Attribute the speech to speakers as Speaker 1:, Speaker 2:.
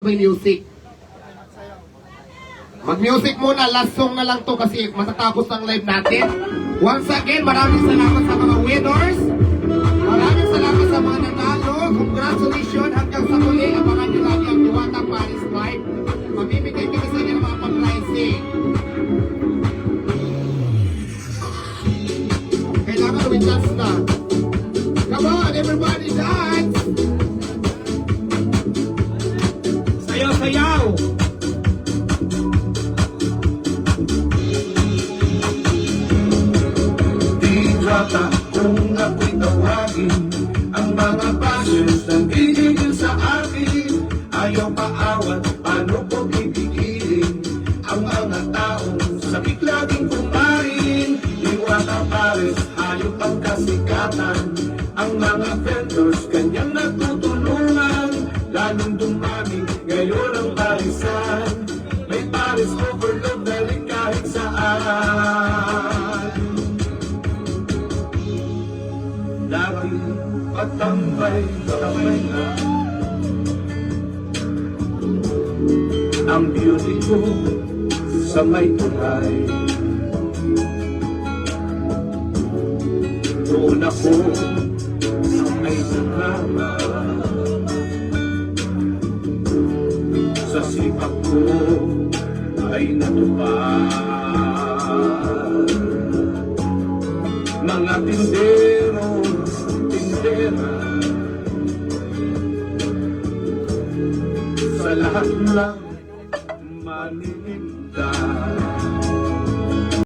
Speaker 1: may music. Mag-music muna, last song na lang to kasi matatapos ang live natin. Once again, maraming salamat sa mga winners. Maraming salamat sa mga nanalo. Congratulations hanggang sa muli. Abangan nyo lagi ang Diwata Paris Live. Mamimigay kami sa inyo ng mga pag-pricing. Kailangan with dance na. Come on, everybody
Speaker 2: Diwata kung ako'y tawagin. Ang mga passions nang gigigil sa akin Ayaw maawat, paano ko pipigilin? Ang mga taong sabik laging kumain Diwata pares, hayop ang kasikatan. Ang mga vendors, kanyang nagtutulungan Lalong dumami, ngayon Lagi patambay tambay na. Ang beauty ko sa may tulay. Doon ako sa may sangama Sa sipak ko ay natupad. Mga tindero, tindera Sa lahat ng manininda